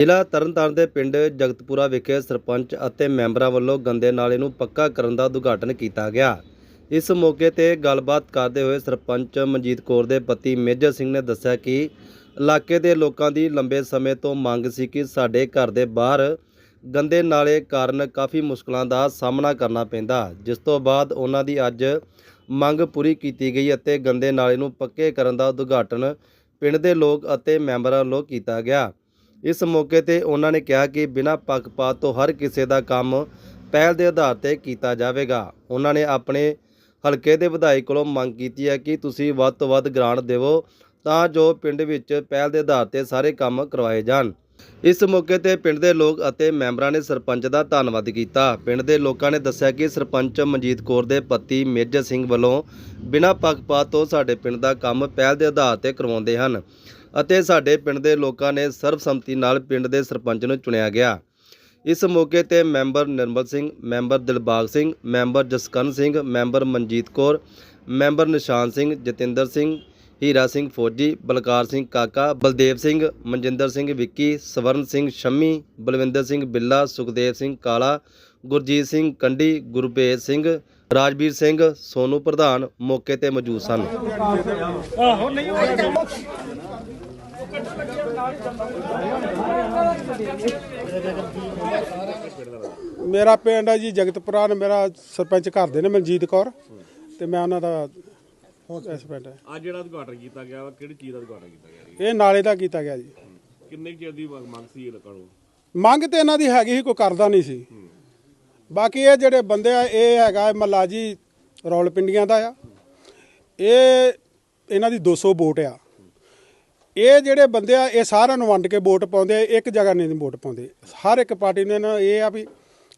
ਜ਼ਿਲ੍ਹਾ ਤਰਨਤਾਰਨ ਦੇ ਪਿੰਡ ਜਗਤਪੁਰਾ ਵਿਖੇ ਸਰਪੰਚ ਅਤੇ ਮੈਂਬਰਾਂ ਵੱਲੋਂ ਗੰਦੇ ਨਾਲੇ ਨੂੰ ਪੱਕਾ ਕਰਨ ਦਾ ਉਦਘਾਟਨ ਕੀਤਾ ਗਿਆ। ਇਸ ਮੌਕੇ ਤੇ ਗੱਲਬਾਤ ਕਰਦੇ ਹੋਏ ਸਰਪੰਚ ਮਨਜੀਤ ਕੌਰ ਦੇ ਪਤੀ ਮੇਜਰ ਸਿੰਘ ਨੇ ਦੱਸਿਆ ਕਿ ਇਲਾਕੇ ਦੇ ਲੋਕਾਂ ਦੀ ਲੰਬੇ ਸਮੇਂ ਤੋਂ ਮੰਗ ਸੀ ਕਿ ਸਾਡੇ ਘਰ ਦੇ ਬਾਹਰ ਗੰਦੇ ਨਾਲੇ ਕਾਰਨ ਕਾਫੀ ਮੁਸ਼ਕਲਾਂ ਦਾ ਸਾਹਮਣਾ ਕਰਨਾ ਪੈਂਦਾ, ਜਿਸ ਤੋਂ ਬਾਅਦ ਉਹਨਾਂ ਦੀ ਅੱਜ ਮੰਗ ਪੂਰੀ ਕੀਤੀ ਗਈ ਅਤੇ ਗੰਦੇ ਨਾਲੇ ਨੂੰ ਪੱਕੇ ਕਰਨ ਦਾ ਉਦਘਾਟਨ ਪਿੰਡ ਦੇ ਲੋਕ ਅਤੇ ਮੈਂਬਰਾਂ ਵੱਲੋਂ ਕੀਤਾ ਗਿਆ। ਇਸ ਮੌਕੇ ਤੇ ਉਹਨਾਂ ਨੇ ਕਿਹਾ ਕਿ ਬਿਨਾਂ ਪੱਖਪਾਤ ਤੋਂ ਹਰ ਕਿਸੇ ਦਾ ਕੰਮ ਪਹਿਲ ਦੇ ਆਧਾਰ ਤੇ ਕੀਤਾ ਜਾਵੇਗਾ। ਉਹਨਾਂ ਨੇ ਆਪਣੇ ਹਲਕੇ ਦੇ ਵਿਧਾਇਕ ਕੋਲੋਂ ਮੰਗ ਕੀਤੀ ਹੈ ਕਿ ਤੁਸੀਂ ਵੱਧ ਤੋਂ ਵੱਧ ਗ੍ਰਾਂਟ ਦੇਵੋ ਤਾਂ ਜੋ ਪਿੰਡ ਵਿੱਚ ਪਹਿਲ ਦੇ ਆਧਾਰ ਤੇ ਸਾਰੇ ਕੰਮ ਕਰਵਾਏ ਜਾਣ। ਇਸ ਮੌਕੇ ਤੇ ਪਿੰਡ ਦੇ ਲੋਕ ਅਤੇ ਮੈਂਬਰਾਂ ਨੇ ਸਰਪੰਚ ਦਾ ਧੰਨਵਾਦ ਕੀਤਾ। ਪਿੰਡ ਦੇ ਲੋਕਾਂ ਨੇ ਦੱਸਿਆ ਕਿ ਸਰਪੰਚ ਮਨਜੀਤ ਕੌਰ ਦੇ ਪਤੀ ਮੇਜਰ ਸਿੰਘ ਵੱਲੋਂ ਬਿਨਾਂ ਪੱਖਪਾਤ ਤੋਂ ਸਾਡੇ ਪਿੰਡ ਦਾ ਕੰਮ ਪਹਿਲ ਦੇ ਆਧਾਰ ਤੇ ਕਰਵਾਉਂਦੇ ਹਨ। ਅਤੇ ਸਾਡੇ ਪਿੰਡ ਦੇ ਲੋਕਾਂ ਨੇ ਸਰਬਸੰਮਤੀ ਨਾਲ ਪਿੰਡ ਦੇ ਸਰਪੰਚ ਨੂੰ ਚੁਣਿਆ ਗਿਆ। ਇਸ ਮੌਕੇ ਤੇ member Nirmal Singh, member Dilbagh Singh, member Jaskaran Singh, member Manjit Kaur, member Nishan Singh, Jatinder Singh, Hira Singh ਫੌਜੀ, ਬਲਕਾਰ ਸਿੰਘ ਕਾਕਾ, ਬਲਦੇਵ ਸਿੰਘ, ਮਨਜਿੰਦਰ ਸਿੰਘ ਵਿੱਕੀ, ਸਵਰਨ ਸਿੰਘ ਸ਼ੰਮੀ, ਬਲਵਿੰਦਰ ਸਿੰਘ ਬਿੱਲਾ, ਸੁਖਦੇਵ ਸਿੰਘ ਕਾਲਾ, ਗੁਰਜੀਤ ਸਿੰਘ ਕੰਡੀ ਗੁਰਭੇਜ ਸਿੰਘ, ਰਾਜਵੀਰ ਸਿੰਘ, ਸੋਨੂ ਪ੍ਰਧਾਨ ਮੌਕੇ ਤੇ ਮੌਜੂਦ ਸਨ। ਮੇਰਾ ਪਿੰਡ ਹੈ ਜੀ ਜਗਤਪੁਰਾ ਨੇ ਮੇਰਾ ਸਰਪੰਚ ਘਰ ਦੇ ਨੇ ਮਨਜੀਤ ਕੌਰ ਤੇ ਮੈਂ ਉਹਨਾਂ ਦਾ ਇਸ ਪਿੰਡ ਹੈ ਅੱਜ ਜਿਹੜਾ ਉਦਘਾਟਨ ਕੀਤਾ ਗਿਆ ਵਾ ਕਿਹੜੀ ਚੀਜ਼ ਦਾ ਉਦਘਾਟਨ ਕੀਤਾ ਗਿਆ ਜੀ? ਇਹ ਨਾਲੇ ਦਾ ਕੀਤਾ ਗਿਆ ਜੀ। ਕਿੰਨੇ ਕੁ ਚਿਰ ਦੀ ਮੰਗ ਮੰਗ ਸੀ ਇਹ ਲੋਕਾਂ ਨੂੰ? ਮੰਗ ਤੇ ਇਹਨਾਂ ਦੀ ਹੈਗੀ ਸੀ ਕੋਈ ਕਰਦਾ ਨਹੀਂ ਸੀ। ਬਾਕੀ ਇਹ ਜਿਹੜੇ ਬੰਦੇ ਆ ਇਹ ਹੈਗਾ ਮੱਲਾ ਜੀ ਰੌਲ ਪਿੰਡੀਆਂ ਦਾ ਆ। ਇਹ ਇਹਨਾਂ ਦੀ 200 ਵੋਟ ਆ। ਇਹ ਜਿਹੜੇ ਬੰਦੇ ਆ, ਇਹ ਸਾਰਿਆਂ ਨੂੰ ਵੰਡ ਕੇ ਵੋਟ ਪਾਉਂਦੇ ਆ, ਇੱਕ ਜਗ੍ਹਾ ਨਹੀਂ ਵੋਟ ਪਾਉਂਦੇ। ਹਰ ਇੱਕ ਪਾਰਟੀ ਨੇ ਨਾ ਇਹ ਆ ਵੀ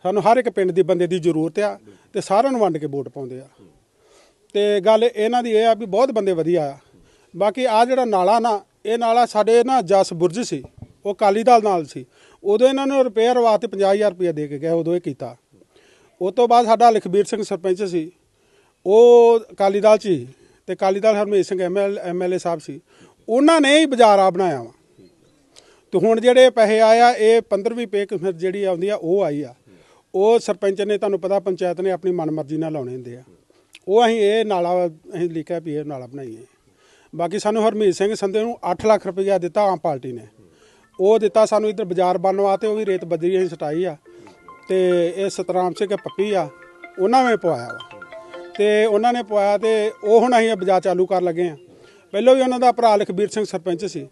ਸਾਨੂੰ ਹਰ ਇੱਕ ਪਿੰਡ ਦੀ ਬੰਦੇ ਦੀ ਜ਼ਰੂਰਤ ਆ ਤੇ ਸਾਰਿਆਂ ਨੂੰ ਵੰਡ ਕੇ ਵੋਟ ਪਾਉਂਦੇ ਆ। ਤੇ ਗੱਲ ਇਹਨਾਂ ਦੀ ਇਹ ਆ ਵੀ ਬਹੁਤ ਬੰਦੇ ਵਧੀਆ ਆ। ਬਾਕੀ ਆ ਜਿਹੜਾ ਨਾਲਾ ਨਾ, ਇਹ ਨਾਲਾ ਸਾਡੇ ਨਾ ਜਸ ਬੁਰਜ ਸੀ, ਉਹ ਕਾਲੀ ਦਲ ਨਾਲ ਸੀ। ਉਦੋਂ ਇਹਨਾਂ ਨੂੰ ਰਿਪੇਅਰ ਵਾਸਤੇ 50000 ਰੁਪਏ ਦੇ ਕੇ ਗਏ, ਉਦੋਂ ਇਹ ਕੀਤਾ। ਉਸ ਤੋਂ ਬਾਅਦ ਸਾਡਾ ਲਖਬੀਰ ਸਿੰਘ ਸਰਪੰਚ ਸੀ, ਉਹ ਅਕਾਲੀ ਦਲ ਚ ਸੀ। ਤੇ ਅਕਾਲੀ ਦਲ ਹਰਮੇਸ਼ ਸਿੰਘ ਐਮਐਲ ਐਮਐਲਏ ਸਾਹਿਬ ਸੀ। ਉਹਨਾਂ ਨੇ ਹੀ ਬਾਜ਼ਾਰ ਆ ਬਣਾਇਆ ਵਾ। ਤੇ ਹੁਣ ਜਿਹੜੇ ਪੈਸੇ ਆਏ ਆ, ਇਹ 15ਵੀਂ ਪੇ ਕਿਸਮਤ ਜਿਹੜੀ ਆਉਂਦੀ ਆ, ਉਹ ਆਈ ਆ। ਉਹ ਸਰਪੰਚ ਨੇ, ਤੁਹਾਨੂੰ ਪਤਾ ਪੰਚਾਇਤ ਨੇ ਆਪਣੀ ਮਨਮਰਜ਼ੀ ਨਾਲ ਲਾਉਣੇ ਹੁੰਦੇ ਆ। ਉਹ ਅਸੀਂ ਇਹ ਨਾਲਾ, ਅਸੀਂ ਲਿਖਿਆ ਵੀ ਇਹ ਨਾਲਾ ਬਣਾਈਏ ਬਾਕੀ ਸਾਨੂੰ ਹਰਮੀਤ ਸਿੰਘ ਸੰਧੇ ਨੂੰ 8 ਲੱਖ ਰੁਪਇਆ ਦਿੱਤਾ ਆਮ ਪਾਰਟੀ ਨੇ। ਉਹ ਦਿੱਤਾ ਸਾਨੂੰ ਇੱਧਰ ਬਾਜ਼ਾਰ ਬਣਨ ਵਾਸਤੇ, ਉਹ ਵੀ ਰੇਤ ਬੱਜਰੀ ਅਸੀਂ ਸਟਾਈ ਆ। ਤੇ ਇਹ ਸਤਰਾਮ ਸਿੰਘ ਪੱਪੀ ਆ, ਉਹਨਾਂ ਨੇ ਪਵਾਇਆ ਵਾ। ਤੇ ਉਹਨਾਂ ਨੇ ਪਵਾਇਆ ਤੇ ਉਹ ਹੁਣ ਅਸੀਂ ਬਾਜ਼ਾਰ ਚਾਲੂ ਕਰਨ ਲੱਗੇ ਆ। ਪਹਿਲਾਂ ਵੀ ਉਹਨਾਂ ਦਾ ਭਰਾ ਲਖਬੀਰ ਸਿੰਘ ਸਰਪੰਚ ਸੀ।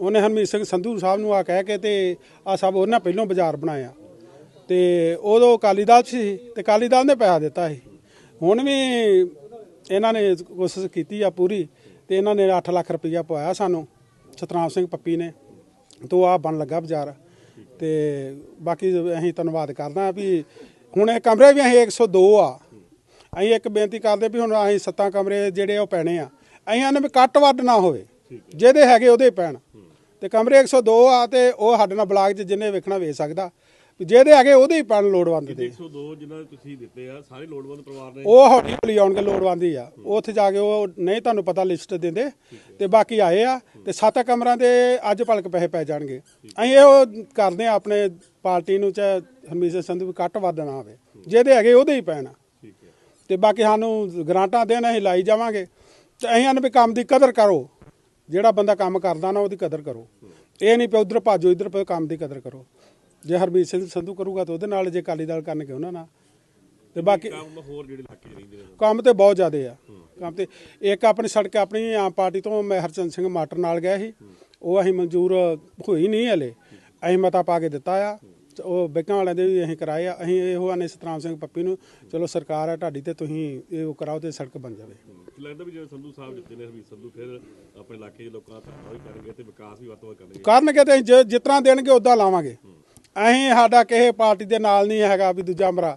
ਉਹਨੇ ਹਰਮੀਤ ਸਿੰਘ ਸੰਧੂ ਸਾਹਿਬ ਨੂੰ ਆ ਕਹਿ ਕੇ ਤੇ ਆ ਸਭ ਉਹਨਾਂ ਪਹਿਲਾਂ ਬਾਜ਼ਾਰ ਬਣਾਇਆ। ਤੇ ਉਦੋਂ ਅਕਾਲੀ ਦਲ 'ਚ ਸੀ ਤੇ ਅਕਾਲੀ ਦਲ ਨੇ ਪੈਸਾ ਦਿੱਤਾ ਸੀ। ਹੁਣ ਵੀ ਇਹਨਾਂ ਨੇ ਕੋਸ਼ਿਸ਼ ਕੀਤੀ ਆ ਪੂਰੀ ਤੇ ਇਹਨਾਂ ਨੇ 8 ਲੱਖ ਰੁਪਈਆ ਪਵਾਇਆ ਸਾਨੂੰ, ਸਤਨਾਮ ਸਿੰਘ ਪੱਪੀ ਨੇ। ਤੋਂ ਆ ਬਣ ਲੱਗਾ ਬਾਜ਼ਾਰ। ਤੇ ਬਾਕੀ ਅਸੀਂ ਧੰਨਵਾਦ ਕਰਦਾ ਵੀ ਹੁਣ ਇਹ ਕਮਰੇ ਵੀ ਅਸੀਂ 102 ਆ। ਅਸੀਂ ਇੱਕ ਬੇਨਤੀ ਕਰਦੇ ਵੀ ਹੁਣ ਅਸੀਂ ਸੱਤਾਂ ਕਮਰੇ ਜਿਹੜੇ ਉਹ ਪੈਣੇ ਆ। ਅਸੀਂ ਆਨੇ ਵੀ ਕੱਟ ਵੱਧ ਨਾ ਹੋਵੇ। ਜਿਹਦੇ ਹੈਗੇ ਉਹਦੇ ਪੈਣ। ਤੇ ਕਮਰੇ 102 ਆ ਤੇ ਉਹ ਸਾਡੇ ਨਾਲ ਬਲਾਕ 'ਚ ਜਿੰਨੇ ਵੇਖਣਾ ਵੇਖ ਸਕਦਾ। ਜਿਹਦੇ ਹੈਗੇ ਉਹਦੇ ਹੀ ਪੈਣ ਲੋੜਵੰਦ ਦੇ 102 ਜਿਨ੍ਹਾਂ ਨੇ ਤੁਸੀਂ ਦਿੱਤੇ ਆ ਸਾਰੇ ਲੋੜਵੰਦ ਪਰਿਵਾਰ ਨੇ? ਉਹ ਹੌਲੀ ਹੌਲੀ ਆਉਣਗੇ ਲੋੜਵੰਦੀ ਆ। ਉਹ ਉੱਥੇ ਜਾ ਕੇ ਉਹ ਨਹੀਂ ਤੁਹਾਨੂੰ ਪਤਾ ਲਿਸਟ ਦਿੰਦੇ। ਤੇ ਬਾਕੀ ਆਏ ਆ। ਤੇ ਸੱਤ ਕਮਰਾਂ ਦੇ ਅੱਜ ਭਲਕ ਪੈਸੇ ਪੈ ਜਾਣਗੇ। ਅਸੀਂ ਇਹੋ ਕਰਦੇ ਆ ਆਪਣੇ ਪਾਰਟੀ ਨੂੰ ਚਾਹੇ ਹਰਮੀਤ ਸੰਧੂ ਵੀ ਕੱਟ ਵੱਧ ਨਾ ਆਵੇ ਜਿਹਦੇ ਹੈਗੇ ਉਹਦੇ ਹੀ ਪੈਣਾ। ਹੈ। ਤੇ ਬਾਕੀ ਸਾਨੂੰ ਗਰਾਂਟਾਂ ਦੇਣ ਅਸੀਂ ਲਾਈ ਜਾਵਾਂਗੇ। ਤੇ ਅਸੀਂ ਆਨੇ ਵੀ ਕੰਮ ਦੀ ਕਦਰ ਕਰੋ। ਜਿਹੜਾ ਬੰਦਾ ਕੰਮ ਕਰਦਾ ਨਾ ਉਹਦੀ ਕਦਰ ਕਰੋ। ਇਹ ਨਹੀਂ ਪਈ ਉਧਰ ਭਾਜੋ ਇਧਰ ਪਈ ਕੰਮ ਦੀ ਕਦਰ ਕਰੋ। ਜੇ ਹਰਮੀਤ ਸਿੰਘ ਸੰਧੂ ਕਰੂਗਾ ਤਾਂ ਉਹਦੇ ਨਾਲ ਜੇ ਅਕਾਲੀ ਦਲ ਕਰਨਗੇ ਉਹਨਾਂ ਨਾਲ। ਤੇ ਬਾਕੀ ਕੰਮ ਹੋਰ ਜਿਹੜੇ 'ਚ ਰਹਿੰਦੇ ਨੇ ਕੰਮ ਤੇ ਬਹੁਤ ਜ਼ਿਆਦੇ ਆ। ਕੰਮ ਤੇ ਇੱਕ ਆਪਣੀ ਸੜਕ ਆਪਣੀ ਆਮ ਪਾਰਟੀ ਤੋਂ ਮੈਂ ਹਰਚੰਦ ਸਿੰਘ ਮਾਟਰ ਨਾਲ ਗਿਆ ਸੀ। ਉਹ ਅਸੀਂ ਮਨਜ਼ੂਰ ਹੋਈ ਨਹੀਂ ਹਲੇ। ਅਸੀਂ ਮਤਾ ਪਾ ਕੇ ਦਿੱਤਾ ਆ। ਉਹ ਬੈਂਕਾਂ ਵਾਲਿਆਂ ਦੇ ਵੀ ਅਸੀਂ ਕਰਾਏ ਆ ਅਸੀਂ ਇਹੋ ਆਨੇ ਸਤਰਾਮ ਸਿੰਘ ਪੱਪੀ ਨੂੰ ਚਲੋ ਸਰਕਾਰ ਹੈ ਤੁਹਾਡੀ ਤੇ ਤੁਸੀਂ ਇਹ ਉਹ ਕਰਾਓ ਤੇ ਸੜਕ ਬਣ ਜਾਵੇ। ਲੱਗਦਾ ਵੀ ਜਿਵੇਂ ਸੰਧੂ ਸਾਹਿਬ ਜਿੱਤੇ ਨੇ ਹਰਮੀਤ ਸੰਧੂ ਫਿਰ ਆਪਣੇ ਇਲਾਕੇ 'ਚ ਲੋਕਾਂ ਦਾ ਧੰਨਵਾਦ ਵੀ ਕਰਨਗੇ ਤੇ ਵਿਕਾਸ ਵੀ ਵੱਧ ਤੋਂ ਵੱਧ ਕਰਨਗੇ? ਕਰਨਗੇ ਤੇ ਅਸੀਂ ਜਿ- ਜਿਸ ਤਰ੍ਹਾਂ ਦੇਣਗੇ ਉਦਾਂ ਲਾਵਾਂਗੇ। ਅਸੀਂ ਸਾਡਾ ਕਿਸੇ ਪਾਰਟੀ ਦੇ ਨਾਲ ਨਹੀਂ ਹੈਗਾ ਵੀ ਦੂਜਾ ਮਰਾ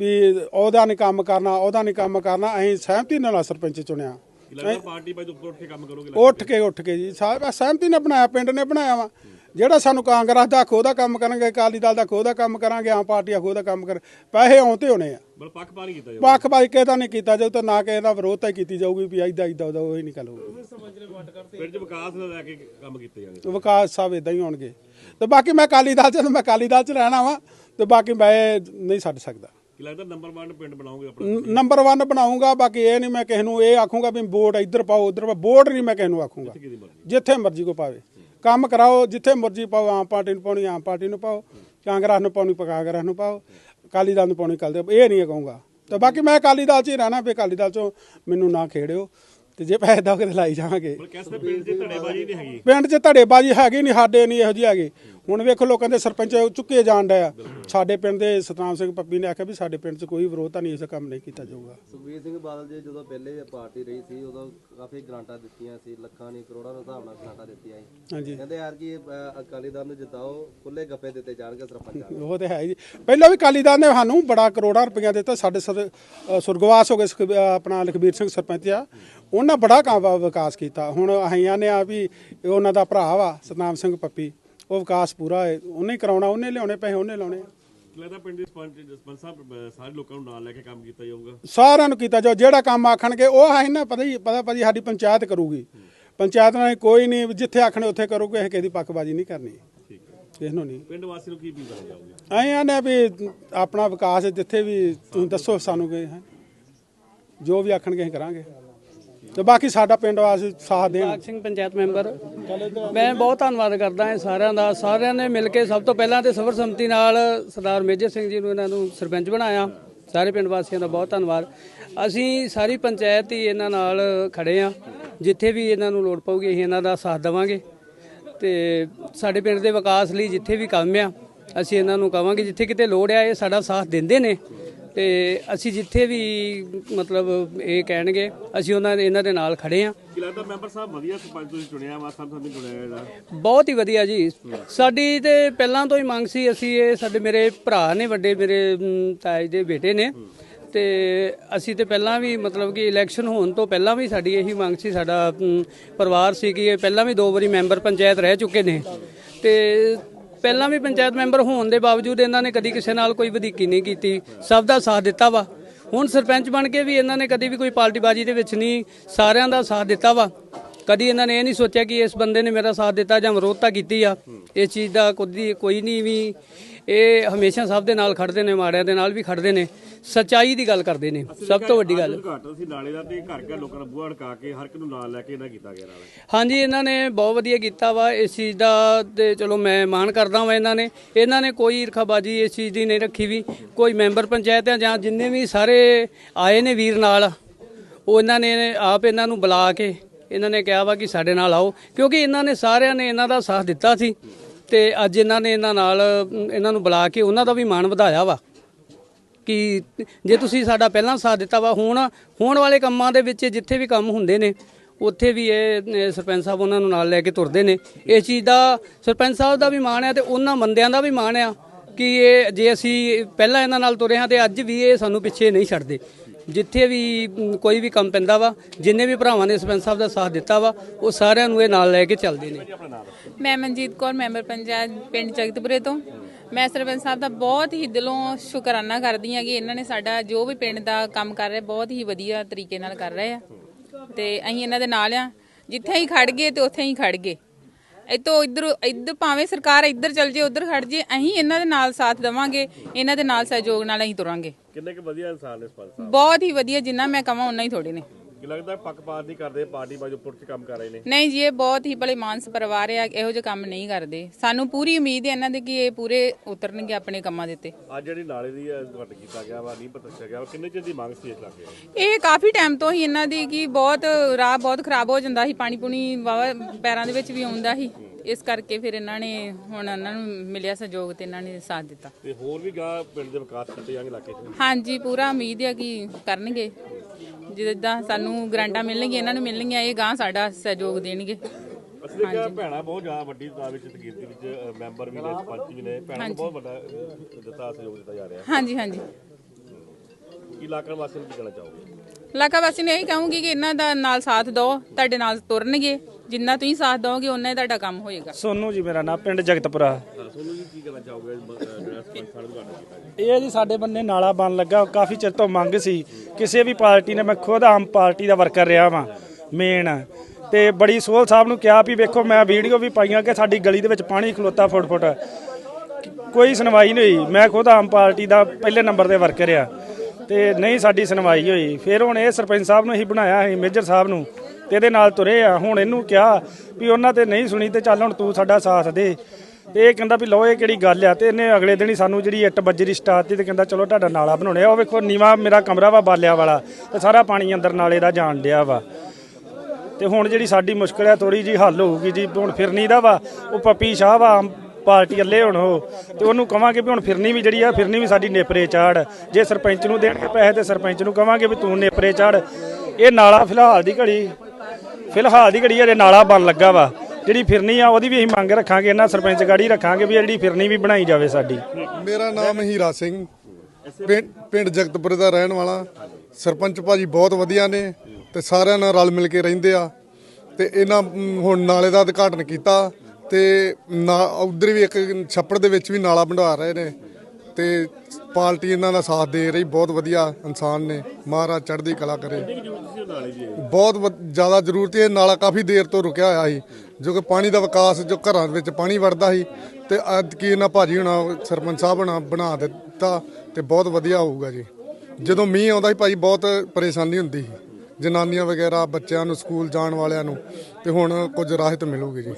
ਵੀ ਉਹਦਾ ਨਹੀਂ ਕੰਮ ਕਰਨਾ ਉਹਦਾ ਨਹੀਂ ਕੰਮ ਕਰਨਾ ਅਸੀਂ ਸਹਿਮਤੀ ਨਾਲ ਸਰਪੰਚ ਚੁਣਿਆ। ਕੀ ਲੱਗਦਾ ਪਾਰਟੀ ਬਾਈ ਤੋਂ ਉੱਪਰ ਉੱਠ ਕੇ ਕੰਮ ਕਰੋਗੇ ਉੱਠ ਕੇ ਉੱਠ ਕੇ ਜੀ। ਸਾਹਿਬ ਸਹਿਮਤੀ ਨੇ ਬਣਾਇਆ ਪਿੰਡ ਨੇ ਬਣਾਇਆ ਵਾ। ਜਿਹੜਾ ਸਾਨੂੰ ਕਾਂਗਰਸ ਦਾ ਖੋਦਾ ਕੰਮ ਕਰਾਂਗੇ ਅਕਾਲੀ ਦਲ ਦਾ ਖੋਦਾ ਕੰਮ ਕਰਾਂਗੇ ਆਮ ਪਾਰਟੀ ਦਾ ਖੋਦਾ ਕੰਮ ਕਰ ਪੈਸੇ ਆਉਂਦੇ ਹੋਣੇ ਆ। ਮਤਲਬ ਪੱਖ ਪਾ ਨਹੀਂ ਕੀਤਾ ਜਾਊਗਾ। ਪੱਖ ਪਾਈ ਕਿਸੇ ਦਾ ਨਹੀਂ ਕੀਤਾ ਜਾਊ ਤਾਂ ਨਾ ਕਿਸੇ ਦਾ ਵਿਰੋਧਤਾ ਹੀ ਕੀਤੀ ਜਾਊਗੀ ਵੀ ਐਦਾਂ ਐਦਾਂ ਉਹਦਾ ਉਹੀ ਗੱਲ ਹੋਊਗੀ। ਪਿੰਡ 'ਚ ਵਿਕਾਸ ਨੂੰ ਲੈ ਕੇ ਕੰਮ ਕੀਤੇ ਜਾਣਗੇ। ਵਿਕਾਸ ਸਾਹਿਬ ਇਦਾਂ ਹੀ ਹੋਣਗੇ। ਤੇ ਬਾਕੀ ਮੈਂ ਅਕਾਲੀ ਦਲ ਚ ਮੈਂ ਅਕਾਲੀ ਦਲ ਚ ਰਹਿਣਾ ਵਾ ਤੇ ਬਾਕੀ ਮੈਂ ਨਹੀਂ ਛੱਡ ਸਕਦਾ। ਕੀ ਲੱਗਦਾ ਨੰਬਰ 1 ਪਿੰਡ ਬਣਾਓਗੇ ਆਪਣਾ ਨ- ਨੰਬਰ 1 ਬਣਾਉਂਗਾ ਬਾਕੀ ਇਹ ਨਹੀਂ ਮੈਂ ਕਿਸੇ ਨੂੰ ਇਹ ਆਖੂੰਗਾ ਵੀ ਵੋਟ ਇੱਧਰ ਪਾਓ ਉੱਧਰ ਪਾਓ ਵੋਟ ਨਹੀਂ ਮੈਂ ਕਿਸੇ ਨੂੰ ਆਖੂੰਗਾ। ਜਿੱਥੇ ਮਰਜ਼ੀ। ਕੋ ਪਾਵੇ। ਕੰਮ ਕਰਾਓ ਜਿੱਥੇ ਮਰਜ਼ੀ ਪਾਓ ਆਮ ਪਾਰਟੀ ਨੂੰ ਪਾਉਣੀ ਆਮ ਪਾਰਟੀ ਨੂੰ ਪਾਓ ਕਾਂਗਰਸ ਨੂੰ ਪਾਉਣੀ ਕਾਂਗਰਸ ਨੂੰ ਪਾਓ ਅਕਾਲੀ ਦਲ ਨੂੰ ਪਾਉਣੀ ਕੱਲ ਇਹ ਨਹੀਂ ਕਹੂੰਗਾ। ਤੇ ਬਾਕੀ ਮੈਂ ਅਕਾਲੀ ਦਲ 'ਚ ਹੀ ਰਹਿਣਾ ਵੀ ਅਕਾਲੀ ਦਲ 'ਚੋਂ ਮੈਨੂੰ ਨਾ ਖੇੜਿਓ ਤੇ ਜੇ ਪੈਸੇ ਦੋ ਕਿਤੇ ਲਾਈ ਜਾਵਾਂਗੇ। ਪਿੰਡ 'ਚ ਧੜੇਬਾਜ਼ੀ ਨਹੀਂ ਹੈਗੀ। ਪਿੰਡ 'ਚ ਧੜੇਬਾਜ਼ੀ ਹੈਗੀ ਨਹੀਂ ਸਾਡੇ ਨਹੀਂ ਇਹੋ ਜਿਹੀ ਹੈਗੀ। ਹੁਣ ਵੇਖੋ ਲੋਕਾਂ ਦੇ ਸਰਪੰਚ ਚੁੱਕੇ ਜਾਣ ਡਿਆ ਸਾਡੇ ਪਿੰਡ ਦੇ ਸਤਨਾਮ ਸਿੰਘ ਪੱਪੀ ਨੇ ਆਖਿਆ ਵੀ ਸਾਡੇ ਪਿੰਡ 'ਚ ਕੋਈ ਵਿਰੋਧਤਾ ਨਹੀਂ ਇਸ ਕੰਮ ਨਹੀਂ ਕੀਤਾ ਜਾਊਗਾ। ਸੁਖਬੀਰ ਸਿੰਘ ਬਾਦਲ ਜੀ ਜਦੋਂ ਪਹਿਲੇ ਪਾਰਟੀ ਰਹੀ ਸੀ ਉਦੋਂ ਕਾਫੀ ਗ੍ਰਾਂਟਾਂ ਦਿੱਤੀਆਂ ਸੀ ਲੱਖਾਂ ਨਹੀਂ ਕਰੋੜਾਂ ਦੇ ਹਿਸਾਬ ਨਾਲ ਗ੍ਰਾਂਟਾਂ ਦਿੱਤੀਆਂ ਸੀ। ਹਾਂਜੀ। ਕਹਿੰਦੇ ਯਾਰ ਕਿ ਅ, ਅਕਾਲੀ ਦਲ ਨੂੰ ਜਿਤਾਓ ਖੁੱਲੇ ਗੱਪੇ ਦਿੱਤੇ ਜਾਣਗੇ ਸਰਪੰਚਾਂ ਨੂੰ। ਉਹ ਤੇ ਹੈ ਜੀ ਪਹਿਲਾਂ ਵੀ ਕਾਲੀਦਾਰ ਨੇ ਸਾਨੂੰ ਬੜਾ ਕਰੋੜਾਂ ਰੁਪਈਆ ਦਿੱਤਾ। ਸਾਡੇ ਸੁਰਗਵਾਸ ਹੋ ਗਏ ਆਪਣਾ ਲਖਬੀਰ ਸਿੰਘ ਸਰਪੰਚ ਆ। ਉਹਨਾਂ ਬੜਾ ਕੰਮ ਵਿਕਾਸ ਕੀਤਾ। ਹੁਣ ਅਸੀਂ ਨੇ ਆ ਵੀ ਉਹਨਾਂ ਦਾ ਭਰਾ ਵਾ ਸਤਨਾਮ ਸਿੰਘ ਪੱਪੀ। ਉਹ ਵਿਕਾਸ ਪੂਰਾ ਹੈ ਉਹਨੇ ਹੀ ਕਰਾਉਣਾ ਉਹਨੇ ਲਿਆਉਣੇ ਪੈਸੇ ਉਹਨੇ ਲਾਉਣੇ। ਕੀ ਲੱਗਦਾ ਪਿੰਡ ਦੇ ਸਰਪੰਚ ਸਰਪੰਚ ਸਾਹਿਬ ਸਾਰੇ ਲੋਕਾਂ ਨੂੰ ਨਾਲ ਲੈ ਕੇ ਕੰਮ ਕੀਤਾ ਜਾਊਗਾ? ਸਾਰਿਆਂ ਨੂੰ ਕੀਤਾ ਜੋ ਜਿਹੜਾ ਕੰਮ ਆਖਣਗੇ ਉਹ ਅਸੀਂ ਨਾ ਪਤਾ ਹੀ ਪਤਾ ਭਾਜੀ ਸਾਡੀ ਪੰਚਾਇਤ ਕਰੂਗੀ। ਪੰਚਾਇਤ ਨਾਲ ਕੋਈ ਨਹੀਂ ਜਿੱਥੇ ਆਖਣੇ ਉੱਥੇ ਕਰੂਗੇ ਅਸੀਂ ਕਿਸੇ ਦੀ ਪੱਕਬਾਜੀ ਨਹੀਂ ਕਰਨੀ। ਠੀਕ ਹੈ। ਕਿਸ ਨੂੰ ਨਹੀਂ। ਪਿੰਡ ਵਾਸੀ ਨੂੰ ਕੀ ਕਰਨਾ ਚਾਹੋਗੇ? ਅਸੀਂ ਆਨੇ ਵੀ ਆਪਣਾ ਵਿਕਾਸ ਜਿੱਥੇ ਵੀ ਤੁਸੀਂ ਦੱਸੋ ਸਾਨੂੰ ਹੈ। ਜੋ ਵੀ ਆਖਣਗੇ ਅਸੀਂ ਕਰਾਂਗੇ। ਤੇ ਬਾਕੀ ਸਾਡਾ ਪਿੰਡ ਵਾਸੀ ਸਾਥ ਦੇਣ। ਰਾਜ ਸਿੰਘ ਪੰਚਾਇਤ ਮੈਂਬਰ, ਮੈਂ ਬਹੁਤ ਧੰਨਵਾਦ ਕਰਦਾ ਹਾਂ ਸਾਰਿਆਂ ਦਾ। ਸਾਰਿਆਂ ਨੇ ਮਿਲ ਕੇ ਸਭ ਤੋਂ ਪਹਿਲਾਂ ਤੇ ਸਰਵ ਸੰਮਤੀ ਨਾਲ ਸਰਦਾਰ ਮੇਜਰ ਸਿੰਘ ਜੀ ਨੂੰ ਇਹਨਾਂ ਨੂੰ ਸਰਪੰਚ ਬਣਾਇਆ। ਸਾਰੇ ਪਿੰਡ ਵਾਸੀਆਂ ਦਾ ਬਹੁਤ ਧੰਨਵਾਦ। ਅਸੀਂ ਸਾਰੀ ਪੰਚਾਇਤ ਹੀ ਇਹਨਾਂ ਨਾਲ ਖੜੇ ਆ ਜਿੱਥੇ ਵੀ ਇਹਨਾਂ ਨੂੰ ਲੋੜ ਪਊਗੀ, ਅਸੀਂ ਇਹਨਾਂ ਦਾ ਸਾਥ ਦੇਵਾਂਗੇ। ਤੇ ਸਾਡੇ ਪਿੰਡ ਦੇ ਵਿਕਾਸ ਲਈ ਜਿੱਥੇ ਵੀ ਕੰਮ ਆ, ਅਸੀਂ ਇਹਨਾਂ ਨੂੰ ਕਵਾਂਗੇ। ਜਿੱਥੇ ਕਿਤੇ ਲੋੜ ਆ, ਇਹ ਸਾਡਾ ਸਾਥ ਦਿੰਦੇ ਨੇ। ਤੇ ਅਸੀਂ ਜਿੱਥੇ ਵੀ ਮਤਲਬ ਇਹ ਕਹਿਣਗੇ ਅਸੀਂ ਉਹਨਾਂ ਦੇ ਇਹਨਾਂ ਦੇ ਨਾਲ ਖੜੇ ਆ ਕੀ ਲੱਗਦਾ ਮੈਂਬਰ ਸਾਹਿਬ ਵਧੀਆ ਸਰਪੰਚ ਤੁਸੀਂ ਚੁਣਿਆ ਵਾ ਸਾਨੂੰ ਸਾਨੂੰ ਚੁਣਿਆ ਜਿਹੜਾ। ਬਹੁਤ ਹੀ ਵਧੀਆ ਜੀ। ਸਾਡੀ ਤੇ ਪਹਿਲਾਂ ਤੋਂ ਹੀ ਮੰਗ ਸੀ ਅਸੀਂ ਇਹ ਸਾਡੇ ਮੇਰੇ ਭਰਾ ਨੇ ਵੱਡੇ ਮੇਰੇ ਤਾਏ ਦੇ ਬੇਟੇ ਨੇ। ਤੇ ਅਸੀਂ ਤੇ ਪਹਿਲਾਂ ਵੀ ਮਤਲਬ ਕਿ ਇਲੈਕਸ਼ਨ ਹੋਣ ਤੋਂ ਪਹਿਲਾਂ ਵੀ ਸਾਡੀ ਇਹੀ ਮੰਗ ਸੀ ਸਾਡਾ ਪਰਿਵਾਰ ਸੀ ਕਿ ਇਹ ਪਹਿਲਾਂ ਵੀ ਦੋ ਵਾਰੀ ਮੈਂਬਰ ਪੰਚਾਇਤ ਰਹਿ ਚੁੱਕੇ ਨੇ। ਤੇ ਪਹਿਲਾਂ ਵੀ ਪੰਚਾਇਤ ਮੈਂਬਰ ਹੋਣ ਦੇ ਬਾਵਜੂਦ ਇਹਨਾਂ ਨੇ ਕਦੀ ਕਿਸੇ ਨਾਲ ਕੋਈ ਵਧੀਕੀ ਨਹੀਂ ਕੀਤੀ। ਸਭ ਦਾ ਸਾਥ ਦਿੱਤਾ ਵਾ। ਹੁਣ ਸਰਪੰਚ ਬਣ ਕੇ ਵੀ ਇਹਨਾਂ ਨੇ ਕਦੀ ਵੀ ਕੋਈ ਪਾਰਟੀਬਾਜ਼ੀ ਦੇ ਵਿੱਚ ਨਹੀਂ ਸਾਰਿਆਂ ਦਾ ਸਾਥ ਦਿੱਤਾ ਵਾ। ਕਦੀ ਇਹਨਾਂ ਨੇ ਇਹ ਨਹੀਂ ਸੋਚਿਆ ਕਿ ਇਸ ਬੰਦੇ ਨੇ ਮੇਰਾ ਸਾਥ ਦਿੱਤਾ ਜਾਂ ਵਿਰੋਧਤਾ ਕੀਤੀ ਆ। ਇਸ ਚੀਜ਼ ਦਾ ਕੋਈ ਕੋਈ ਨਹੀਂ ਵੀ ਇਹ ਹਮੇਸ਼ਾ ਸਭ ਦੇ ਨਾਲ ਖੜਦੇ ਨੇ ਮਾੜਿਆਂ ਦੇ ਨਾਲ ਵੀ ਖੜਦੇ ਨੇ। ਸੱਚਾਈ ਦੀ ਗੱਲ ਕਰਦੇ ਨੇ। ਸਭ ਤੋਂ ਵੱਡੀ ਗੱਲ। ਉਦਘਾਟਨ ਸੀ ਨਾਲੇ ਦਾ ਤੇ ਘਰ ਘਰ ਲੋਕਾਂ ਦਾ ਬੂਹਾ ਅੜਕਾ ਕੇ ਹਰ ਇੱਕ ਨੂੰ ਨਾਲ ਲੈ ਕੇ ਇਹਨਾਂ ਕੀਤਾ ਗਿਆ ਨਾਲ। ਹਾਂਜੀ ਇਹਨਾਂ ਨੇ ਬਹੁਤ ਵਧੀਆ ਕੀਤਾ ਵਾ। ਇਸ ਚੀਜ਼ ਦਾ ਤੇ ਚਲੋ ਮੈਂ ਮਾਣ ਕਰਦਾ ਵਾਂ ਇਹਨਾਂ ਨੇ। ਇਹਨਾਂ ਨੇ ਕੋਈ ਈਰਖਾਬਾਜੀ ਇਸ ਚੀਜ਼ ਦੀ ਨਹੀਂ ਰੱਖੀ ਵੀ ਕੋਈ ਮੈਂਬਰ ਪੰਚਾਇਤ ਆ ਜਾਂ ਜਿੰਨੇ ਵੀ ਸਾਰੇ ਆਏ ਨੇ ਵੀਰ ਨਾਲ ਉਹ ਇਹਨਾਂ ਨੇ ਆਪ ਇਹਨਾਂ ਨੂੰ ਬੁਲਾ ਕੇ ਇਹਨਾਂ ਨੇ ਕਿਹਾ ਵਾ ਕਿ ਸਾਡੇ ਨਾਲ ਆਓ, ਕਿਉਂਕਿ ਇਹਨਾਂ ਨੇ ਸਾਰਿਆਂ ਨੇ ਇਹਨਾਂ ਦਾ ਸਾਥ ਦਿੱਤਾ ਸੀ ਤੇ ਅੱਜ ਇਹਨਾਂ ਨੇ ਇਹਨਾਂ ਨਾਲ, ਇਹਨਾਂ ਨੂੰ ਬੁਲਾ ਕੇ ਉਹਨਾਂ ਦਾ ਵੀ ਮਾਣ ਵਧਾਇਆ ਵਾ ਕਿ ਜੇ ਤੁਸੀਂ ਸਾਡਾ ਪਹਿਲਾਂ ਸਾਥ ਦਿੱਤਾ ਵਾ, ਹੁਣ, ਹੋਣ ਵਾਲੇ ਕੰਮਾਂ ਦੇ ਵਿੱਚ ਜਿੱਥੇ ਵੀ ਕੰਮ ਹੁੰਦੇ ਨੇ, ਉੱਥੇ ਵੀ ਇਹ ਇਹ ਸਰਪੰਚ ਸਾਹਿਬ ਉਹਨਾਂ ਨੂੰ ਨਾਲ ਲੈ ਕੇ ਤੁਰਦੇ ਨੇ। ਇਸ ਚੀਜ਼ ਦਾ ਸਰਪੰਚ ਸਾਹਿਬ ਦਾ ਵੀ ਮਾਣ ਆ ਤੇ ਉਹਨਾਂ ਬੰਦਿਆਂ ਦਾ ਵੀ ਮਾਣ ਆ ਕਿ ਇਹ, ਜੇ ਅਸੀਂ ਪਹਿਲਾਂ ਇਹਨਾਂ ਨਾਲ ਤੁਰੇ ਹਾਂ ਤੇ ਅੱਜ ਵੀ ਇਹ ਸਾਨੂੰ ਪਿੱਛੇ ਨਹੀਂ ਛੱਡਦੇ। ਜਿੱਥੇ ਵੀ ਕੋਈ ਵੀ ਕੰਮ ਪੈਂਦਾ ਵਾ, ਜਿੰਨੇ ਵੀ ਭਰਾਵਾਂ ਨੇ ਸਰਪੰਚ ਸਾਹਿਬ ਦਾ ਸਾਥ ਦਿੱਤਾ ਵਾ, ਉਹ ਸਾਰਿਆਂ ਨੂੰ ਇਹ ਨਾਲ ਲੈ ਕੇ ਚੱਲਦੇ ਨੇ। ਮੈਂ ਮਨਜੀਤ ਕੌਰ, ਮੈਂਬਰ ਪੰਚਾਇਤ ਪਿੰਡ ਜਗਤਪੁਰੇ ਤੋਂ। ਮੈਂ ਸਰਪੰਚ ਸਾਹਿਬ ਦਾ ਬਹੁਤ ਹੀ ਦਿਲੋਂ ਸ਼ੁਕਰਾਨਾ ਕਰਦੀ ਹਾਂ ਕਿ ਇਹਨਾਂ ਨੇ ਸਾਡਾ ਜੋ ਵੀ ਪਿੰਡ ਦਾ ਕੰਮ ਕਰ ਰਿਹਾ, ਬਹੁਤ ਹੀ ਵਧੀਆ ਤਰੀਕੇ ਨਾਲ ਕਰ ਰਹੇ ਆ। ਤੇ ਅਸੀਂ ਇਹਨਾਂ ਦੇ ਨਾਲ ਆ। ਜਿੱਥੇ ਹੀ ਖੜ ਗਏ ਤੇ ਉੱਥੇ ਹੀ ਖੜ ਗਏ। ਇਤੋਂ ਇੱਧਰ ਇੱਧਰ ਭਾਵੇਂ ਸਰਕਾਰ ਇੱਧਰ ਚੱਲ ਜੇ ਉੱਧਰ ਖੜ ਜੇ ਅਸੀਂ ਇਹਨਾਂ ਦੇ ਨਾਲ ਸਾਥ ਦੇਵਾਂਗੇ ਇਹਨਾਂ ਦੇ ਨਾਲ ਸਹਿਯੋਗ ਨਾਲ ਅਸੀਂ ਤੁਰਾਂਗੇ। ਕਿੰਨੇ ਕੁ ਵਧੀਆ ਇਨਸਾਨ ਨੇ ਸਰਪੰਚ ਸਾਹਿਬ? ਬਹੁਤ ਹੀ ਵਧੀਆ ਜਿੰਨਾ ਮੈਂ ਕਹਾਂ ਉਨਾ ਹੀ ਥੋੜੇ ਨੇ। ਕੀ ਲੱਗਦਾ ਪੱਖਪਾਤ ਨਹੀਂ ਕਰਦੇ ਪਾਰਟੀ ਬਾਜੂ ਉੱਪਰ ਚ ਕੰਮ ਕਰ ਰਹੇ ਨੇ? ਨਹੀਂ ਜੀ ਇਹ ਬਹੁਤ ਹੀ ਭਲੇ ਮਾਨਸ ਪਰਿਵਾਰ ਆ ਇਹੋ ਜਿਹੇ ਕੰਮ ਨਹੀਂ ਕਰਦੇ। ਸਾਨੂੰ ਪੂਰੀ ਉਮੀਦ ਹੈ ਇਹਨਾਂ ਦੇ ਕਿ ਇਹ ਪੂਰੇ ਉਤਰਨਗੇ ਆਪਣੇ ਕੰਮਾਂ ਦੇ ਉੱਤੇ। ਅੱਜ ਜਿਹੜੀ ਨਾਲੇ ਦੀ ਉਦਘਾਟਨ ਕੀਤਾ ਗਿਆ ਵਾ ਨਹੀਂ ਪਤਾ ਗਿਆ ਵਾ ਕਿੰਨੇ ਚਿਰ ਦੀ ਮੰਗ ਸੀ ਇਸ ਲੱਗੇ ਇਹ ਕਾਫੀ ਟਾਈਮ ਤੋਂ ਹੀ ਇਹਨਾਂ ਦੀ ਕਿ ਬਹੁਤ ਰਾਹ ਬਹੁਤ ਖਰਾਬ ਹੋ ਜਾਂਦਾ ਸੀ ਪਾਣੀ ਪੂਣੀ ਵਾਹਵਾ ਪੈਰਾਂ ਦੇ ਵਿੱਚ ਵੀ ਆਉਂਦਾ ਸੀ। ਇਸ ਕਰਕੇ ਫਿਰ ਇਹਨਾਂ ਨੇ ਹੁਣ ਇਹਨਾਂ ਨੂੰ ਮਿਲਿਆ ਸਹਿਯੋਗ ਤੇ ਇਹਨਾਂ ਨੇ ਸਾਥ ਦਿੱਤਾ। ਤੇ ਹੋਰ ਵੀ ਗਾ ਪਿੰਡ ਦੇ ਵਿਕਾਸ ਕੀਤੇ ਜਾਣਗੇ ਇਲਾਕੇ 'ਚ? ਹਾਂਜੀ ਪੂਰਾ ਉਮੀਦ ਹੈ ਕਿ ਕਰਨਗੇ। ਜਿੱਦਾਂ ਸਾਨੂੰ ਗ੍ਰਾਂਟਾਂ ਮਿਲਣਗੀਆਂ ਇਹਨਾਂ ਨੂੰ ਮਿਲਣਗੀਆਂ ਇਹ ਗਾਂ ਸਾਡਾ ਸਹਿਯੋਗ ਦੇਣਗੇ। ਅਸੀਂ ਦੇਖਿਆ ਭੈਣਾ ਬਹੁਤ ਜ਼ਿਆਦਾ ਵੱਡੀ ਤਾਦਾਦ ਵਿੱਚ ਤਕੀਰਤੀ ਵਿੱਚ ਅ, ਮੈਂਬਰ ਵੀ ਨੇ ਸਰਪੰਚ ਵੀ ਨੇ ਭੈਣਾਂ ਨੂੰ ਬਹੁਤ ਵੱਡਾ ਅ, ਦਿੱਤਾ ਸਹਿਯੋਗ ਦਿੱਤਾ ਜਾ ਰਿਹਾ। ਹਾਂਜੀ ਹਾਂਜੀ। ਕੀ ਇਲਾਕਾ ਵਾਸੀਆਂ ਨੂੰ ਕੀ ਕਹਿਣਾ ਚਾਹੋਗੇ? ਇਲਾਕਾ ਵਾਸੀ ਨੇ ਇਹੀ ਕਹੂੰਗੀ ਕਿ ਇਹਨਾਂ ਦਾ ਨਾਲ ਸਾਥ ਦਿਓ ਤੁਹਾਡੇ ਨਾਲ ਤੁਰਨਗੇ। ਜਿੰਨਾ ਤੁਸੀਂ ਸਾਥ ਦਿਓਗੇ ਉਹਨਾਂ ਹੀ ਤੁਹਾਡਾ ਕੰਮ ਹੋਏਗਾ। ਸੋਨੂ ਜੀ, ਮੇਰਾ ਨਾਮ ਪਿੰਡ ਜਗਤਪੁਰਾ। ਸੋਨੂੰ ਜੀ ਕੀ ਕਹਿਣਾ ਚਾਹੋਗੇ ਜਿਹੜਾ ਸਰਪੰਚ ਸਾਹਿਬ ਦਾ ਜੀ, ਸਾਡੇ ਬੰਨੇ ਨਾਲਾ ਬਣ ਲੱਗਾ। ਕਾਫੀ ਚਿਰ ਤੋਂ ਮੰਗ ਸੀ, ਕਿਸੇ ਵੀ ਪਾਰਟੀ ਨੇ, ਮੈਂ ਖੁਦ ਆਮ ਪਾਰਟੀ ਦਾ ਵਰਕਰ ਰਿਹਾ ਵਾਂ ਮੇਨ ਤੇ ਬੜੀ ਸੋਹਲ ਸਾਹਿਬ ਨੂੰ ਕਿਹਾ ਵੀ, ਵੇਖੋ, ਮੈਂ ਵੀਡੀਓ ਵੀ ਪਾਈਆਂ ਕਿ ਸਾਡੀ ਗਲੀ ਦੇ ਵਿੱਚ ਪਾਣੀ ਖਲੋਤਾ ਫੁੱਟ ਫੁੱਟ ਕੋਈ ਸੁਣਵਾਈ ਨਹੀਂ ਹੋਈ। ਮੈਂ ਖੁਦ ਆਮ ਪਾਰਟੀ ਦਾ ਪਹਿਲੇ ਨੰਬਰ ਤੇ ਵਰਕਰ ਆ ਤੇ ਨਹੀਂ ਸਾਡੀ ਸੁਣਵਾਈ ਹੋਈ। ਫਿਰ ਹੁਣ ਇਹ ਸਰਪੰਚ ਸਾਹਿਬ ਨੂੰ ਹੀ ਬਣਾਇਆ ਸੀ, ਮੇਜਰ ਸਾਹਿਬ ਨੂੰ। ਤੇ ਇਹਦੇ ਨਾਲ ਤੁਰੇ ਆ, ਹੁਣ ਇਹਨੂੰ ਕਿਹਾ ਵੀ ਉਹਨਾਂ ਤੇ ਨਹੀਂ ਸੁਣੀ ਤੇ ਚੱਲ ਹੁਣ ਤੂੰ ਸਾਡਾ ਸਾਥ ਦੇ। ਤੇ ਇਹ ਕਹਿੰਦਾ ਵੀ ਲੋ ਇਹ ਕਿਹੜੀ ਗੱਲ ਆ, ਤੇ ਇਹਨੇ ਅਗਲੇ ਦਿਨ ਹੀ ਸਾਨੂੰ ਜਿਹੜੀ ਇੱਟ ਬੱਜਰੀ ਸਟਾਰਟ ਤੇ ਕਹਿੰਦਾ ਚਲੋ ਤੁਹਾਡਾ ਨਾਲਾ ਬਣਾਉਣੇ ਆ। ਉਹ ਵੇਖੋ ਨੀਵਾ ਮੇਰਾ ਕਮਰਾ ਵਾ, ਬਾਲਿਆ ਵਾਲਾ, ਤੇ ਸਾਰਾ ਪਾਣੀ ਅੰਦਰ ਨਾਲੇ ਦਾ ਜਾਣ ਡਿਆ ਵਾ। ਤੇ ਹੁਣ ਜਿਹੜੀ ਸਾਡੀ ਮੁਸ਼ਕਲ ਆ ਥੋੜੀ ਜੀ ਹੱਲ ਹੋਊਗੀ ਜੀ ਹੁਣ ਫਿਰਨੀ ਦਾ ਵਾ, ਉਹ ਪੱਪੀ ਸ਼ਾਹ ਵਾ, ਆਮ ਪਾਰਟੀ ਅੱਲੇ ਹੁਣ ਉਹ। ਤੇ ਉਹਨੂੰ ਕਵਾਂਗੇ ਵੀ ਹੁਣ ਫਿਰਨੀ ਵੀ ਜਿਹੜੀ ਆ, ਫਿਰਨੀ ਵੀ ਸਾਡੀ ਨੇਪਰੇ ਚਾੜ। ਜੇ ਸਰਪੰਚ ਨੂੰ ਦੇਣਗੇ ਪੈਸੇ ਤੇ ਸਰਪੰਚ ਨੂੰ ਕਵਾਂਗੇ ਵੀ ਤੂੰ ਨੇਪਰੇ ਚਾੜ। ਇਹ ਨਾਲਾ ਫਿਲਹਾਲ ਦੀ ਘੜੀ ਫਿਲਹਾਲ ਦੀ ਘੜੀ ਹਜੇ ਨਾਲਾ ਬਣ ਲੱਗਾ ਵਾ ਜਿਹੜੀ ਫਿਰਨੀ ਆ ਉਹਦੀ ਵੀ ਅਸੀਂ ਮੰਗ ਰੱਖਾਂਗੇ ਇਹਨਾਂ ਸਰਪੰਚ ਗਾੜੀ ਰੱਖਾਂਗੇ ਵੀ ਜਿਹੜੀ ਫਿਰਨੀ ਵੀ ਬਣਾਈ ਜਾਵੇ ਸਾਡੀ। ਮੇਰਾ ਨਾਮ ਹੀਰਾ ਸਿੰਘ ਪਿੰਡ ਪਿੰਡ ਜਗਤਪੁਰ ਦਾ ਰਹਿਣ ਵਾਲਾ। ਸਰਪੰਚ ਭਾਜੀ ਬਹੁਤ ਵਧੀਆ ਨੇ ਤੇ ਸਾਰਿਆਂ ਨਾਲ ਰਲ ਮਿਲ ਕੇ ਰਹਿੰਦੇ ਆ। ਤੇ ਇਹਨਾਂ ਮ, ਹੁਣ ਨਾਲੇ ਦਾ ਉਦਘਾਟਨ ਕੀਤਾ ਤੇ ਨਾ ਉਧਰ ਵੀ ਇੱਕ ਛੱਪੜ ਦੇ ਵਿੱਚ ਵੀ ਨਾਲਾ ਬਣਵਾ ਰਹੇ ਨੇ। ਤੇ ਪਾਰਟੀ ਇਹਨਾਂ ਦਾ ਸਾਥ ਦੇ ਰਹੀ, ਬਹੁਤ ਵਧੀਆ ਇਨਸਾਨ ਨੇ, ਮਹਾਰਾਜ ਚੜ੍ਹਦੀ ਕਲਾ ਕਰੇ। ਬਹੁਤ ਵ- ਜ਼ਿਆਦਾ ਜ਼ਰੂਰਤ ਹੈ ਨਾਲਾ ਕਾਫੀ ਦੇਰ ਤੋਂ ਰੁਕਿਆ ਹੋਇਆ ਸੀ, ਜੋ ਕਿ ਪਾਣੀ ਦਾ ਵਿਕਾਸ, ਜੋ ਘਰਾਂ ਵਿੱਚ ਪਾਣੀ ਵੜਦਾ ਸੀ, ਤੇ ਅੱਜ ਕੀ ਇਹਨਾਂ ਭਾਜੀ ਹੁਣਾ, ਸਰਪੰਚ ਸਾਹਿਬ ਹੁਣਾ ਬਣਾ ਦਿੱਤਾ, ਤੇ ਬਹੁਤ ਵਧੀਆ ਹੋਊਗਾ ਜੀ। ਜਦੋਂ ਮੀਂਹ ਆਉਂਦਾ ਸੀ ਭਾਜੀ, ਬਹੁਤ ਪਰੇਸ਼ਾਨੀ ਹੁੰਦੀ ਸੀ, ਜਨਾਨੀਆਂ ਵਗੈਰਾ, ਬੱਚਿਆਂ ਨੂੰ ਸਕੂਲ ਜਾਣ ਵਾਲਿਆਂ ਨੂੰ, ਤੇ ਹੁਣ ਕੁਝ ਰਾਹਤ ਮਿਲੂਗੀ ਜੀ।